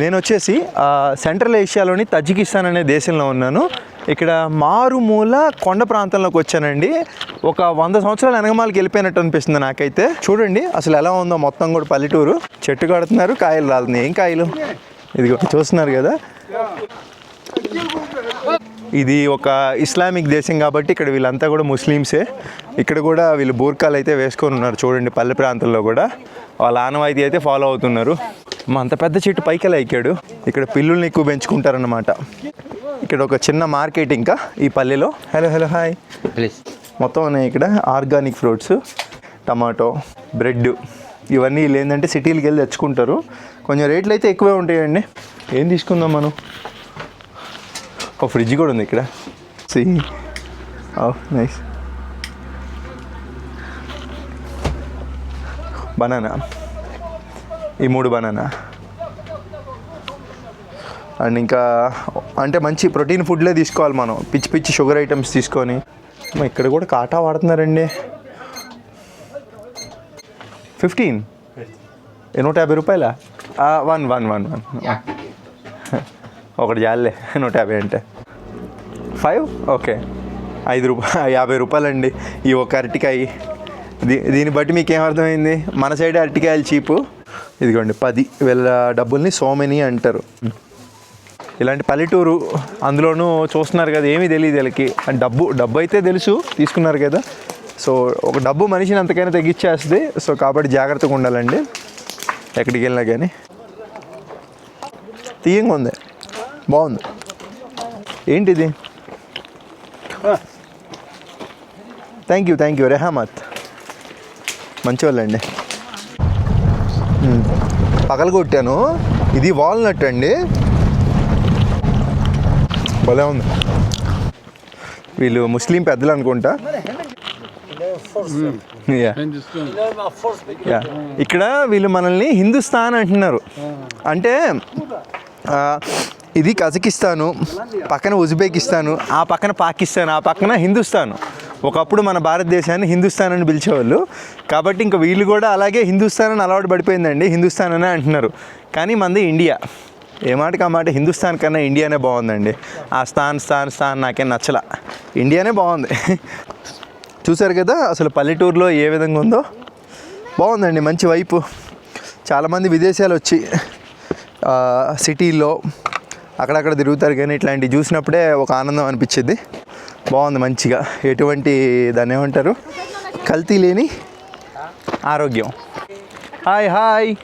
నేను వచ్చేసి central ఏషియాలోని Tajikistan అనే దేశంలో ఉన్నాను. ఇక్కడ మారుమూల కొండ ప్రాంతంలోకి వచ్చానండి. ఒక వంద సంవత్సరాల వెనకమాలకి వెళ్ళిపోయినట్టు అనిపిస్తుంది నాకైతే. చూడండి అసలు ఎలా ఉందో మొత్తం కూడా పల్లెటూరు. చెట్టు కడుతున్నారు కాయలు రాలుతున్నాయి. ఏం కాయలు? ఇదిగో చూస్తున్నారు కదా. ఇది ఒక ఇస్లామిక్ దేశం కాబట్టి ఇక్కడ వీళ్ళంతా కూడా ముస్లిమ్సే. ఇక్కడ కూడా వీళ్ళు బూర్కాలు అయితే వేసుకొని ఉన్నారు చూడండి పల్లె ప్రాంతంలో కూడా. వాళ్ళ ఆనవాయితీ అయితే ఫాలో అవుతున్నారు. మా అంత పెద్ద చెట్టు పైకి ఎలా ఎక్కాడు? ఇక్కడ పిల్లుల్ని ఎక్కువ పెంచుకుంటారన్నమాట. ఇక్కడ ఒక చిన్న మార్కెట్ ఇంకా ఈ పల్లెలో. హలో హలో హాయ్ ప్లీజ్ మొత్తం ఉన్నాయి ఇక్కడ. ఆర్గానిక్ ఫ్రూట్స్ టమాటో బ్రెడ్ ఇవన్నీ వీళ్ళు ఏంటంటే సిటీలకు వెళ్ళి తెచ్చుకుంటారు. కొంచెం రేట్లు అయితే ఎక్కువే ఉంటాయండి. ఏం తీసుకుందాం మనం? ఒక ఫ్రిడ్జ్ కూడా ఉంది ఇక్కడ. సి నైస్ బనానా ఈ మూడు బనానా. అండ్ ఇంకా అంటే మంచి ప్రోటీన్ ఫుడ్లే తీసుకోవాలి మనం. పిచ్చి పిచ్చి షుగర్ ఐటమ్స్ తీసుకొని. ఇక్కడ కూడా కాటా వాడుతున్నారండి. ఫిఫ్టీన్? నూట యాభై రూపాయలా? One one one one. ఒకటి జాలే నూట యాభై అంటే. ఫైవ్? ఓకే. ఐదు రూపాయ యాభై రూపాయలండి ఈ ఒక అరటికాయ. దీ దీన్ని బట్టి మీకు ఏం అర్థమైంది? మన సైడ్ అరటికాయలు చీపు. ఇదిగోండి పది వీళ్ళ డబ్బుల్ని సోమని అంటారు. ఇలాంటి పల్లెటూరు అందులోనూ చూస్తున్నారు కదా ఏమీ తెలియదు వీళ్ళకి. అండ్ డబ్బు డబ్బు అయితే తెలుసు తీసుకున్నారు కదా. సో ఒక డబ్బు మనిషిని అంతకైనా తగ్గించేస్తుంది సో కాబట్టి జాగ్రత్తగా ఉండాలండి. ఎక్కడికి వెళ్ళినా కానీ. తీయంగా ఉంది. బాగుంది. ఏంటిది? Thank you thank you Rehmat మంచివాళ్ళండి. పగల కొట్టాను ఇది వాల్నట్ అండి. భలే ఉంది. వీళ్ళు ముస్లిం పెద్దలు అనుకుంటా. యా ఇక్కడ వీళ్ళు మనల్ని హిందుస్థాన్ అంటున్నారు. అంటే ఇది కజకిస్తాను పక్కన ఉజ్బెకిస్తాను ఆ పక్కన పాకిస్తాన్ ఆ పక్కన హిందుస్థాన్. ఒకప్పుడు మన భారతదేశాన్ని హిందుస్థాన్ అని పిలిచేవాళ్ళు. కాబట్టి ఇంకా వీళ్ళు కూడా అలాగే హిందుస్థాన్ అని అలవాటు పడిపోయిందండి. హిందుస్థాన్ అనే అంటున్నారు. కానీ మనది ఇండియా. ఏ మాటకి ఆ మాట హిందుస్థాన్ కన్నా ఇండియానే బాగుందండి. ఆ స్థాన్ స్థాన్ స్థాన్ నాకేం నచ్చల. ఇండియానే బాగుంది. చూసారు కదా అసలు పల్లెటూరులో ఏ విధంగా ఉందో? బాగుందండి మంచి వైపు. చాలామంది విదేశాలు వచ్చి సిటీల్లో అక్కడక్కడ తిరుగుతారు కానీ ఇట్లాంటివి చూసినప్పుడే ఒక ఆనందం అనిపించింది. బాగుంది మంచిగా. ఎటువంటి దాన్ని ఏమంటారు? కల్తీ లేని ఆరోగ్యం. Hi hi.